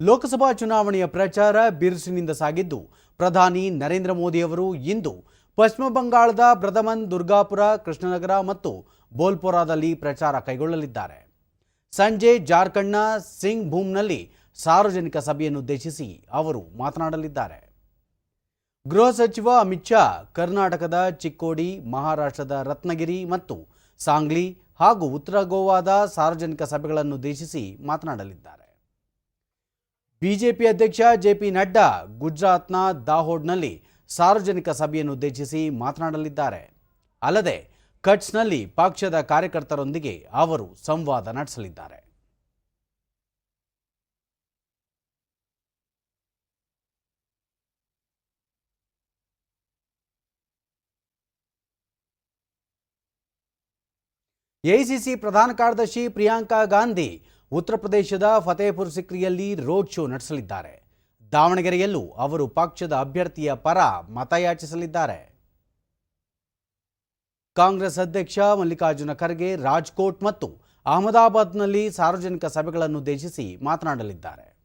ಲೋಕಸಭಾ ಚುನಾವಣೆಯ ಪ್ರಚಾರ ಬಿರುಸಿನಿಂದ ಸಾಗಿದ್ದು, ಪ್ರಧಾನಿ ನರೇಂದ್ರ ಮೋದಿಯವರು ಇಂದು ಪಶ್ಚಿಮ ಬಂಗಾಳದ ಬ್ರದಮನ್ ದುರ್ಗಾಪುರ, ಕೃಷ್ಣನಗರ ಮತ್ತು ಬೋಲ್ಪುರಾದಲ್ಲಿ ಪ್ರಚಾರ ಕೈಗೊಳ್ಳಲಿದ್ದಾರೆ. ಸಂಜೆ ಜಾರ್ಖಂಡ್ನ ಸಿಂಗ್ ಭೂಮ್ನಲ್ಲಿ ಸಾರ್ವಜನಿಕ ಸಭೆಯನ್ನುದ್ದೇಶಿಸಿ ಅವರು ಮಾತನಾಡಲಿದ್ದಾರೆ. ಗೃಹ ಸಚಿವ ಅಮಿತ್ ಶಾ ಕರ್ನಾಟಕದ ಚಿಕ್ಕೋಡಿ, ಮಹಾರಾಷ್ಟ್ರದ ರತ್ನಗಿರಿ ಮತ್ತು ಸಾಂಗ್ಲಿ ಹಾಗೂ ಉತ್ತರ ಗೋವಾದ ಸಾರ್ವಜನಿಕ ಸಭೆಗಳನ್ನುದ್ದೇಶಿಸಿ ಮಾತನಾಡಲಿದ್ದಾರೆ. ಬಿಜೆಪಿ ಅಧ್ಯಕ್ಷ ಜೆಪಿ ನಡ್ಡಾ ಗುಜರಾತ್ನ ದಾಹೋಡ್ನಲ್ಲಿ ಸಾರ್ವಜನಿಕ ಸಭೆಯನ್ನು ಉದ್ದೇಶಿಸಿ ಮಾತನಾಡಲಿದ್ದಾರೆ. ಅಲ್ಲದೆ ಕಟ್ಸ್ನಲ್ಲಿ ಪಕ್ಷದ ಕಾರ್ಯಕರ್ತರೊಂದಿಗೆ ಅವರು ಸಂವಾದ ನಡೆಸಲಿದ್ದಾರೆ. ಎಐಸಿಸಿ ಪ್ರಧಾನ ಕಾರ್ಯದರ್ಶಿ ಪ್ರಿಯಾಂಕಾ ಗಾಂಧಿ ಉತ್ತರ ಪ್ರದೇಶದ ಫತೇಪುರ್ ಸಿಕ್ರಿಯಲ್ಲಿ ರೋಡ್ ಶೋ ನಡೆಸಲಿದ್ದಾರೆ. ದಾವಣಗೆರೆಯಲ್ಲೂ ಅವರು ಪಕ್ಷದ ಅಭ್ಯರ್ಥಿಯ ಪರ ಮತಯಾಚಿಸಲಿದ್ದಾರೆ. ಕಾಂಗ್ರೆಸ್ ಅಧ್ಯಕ್ಷ ಮಲ್ಲಿಕಾರ್ಜುನ ಖರ್ಗೆ ರಾಜ್ಕೋಟ್ ಮತ್ತು ಅಹಮದಾಬಾದ್ನಲ್ಲಿ ಸಾರ್ವಜನಿಕ ಸಭೆಗಳನ್ನುದ್ದೇಶಿಸಿ ಮಾತನಾಡಲಿದ್ದಾರೆ.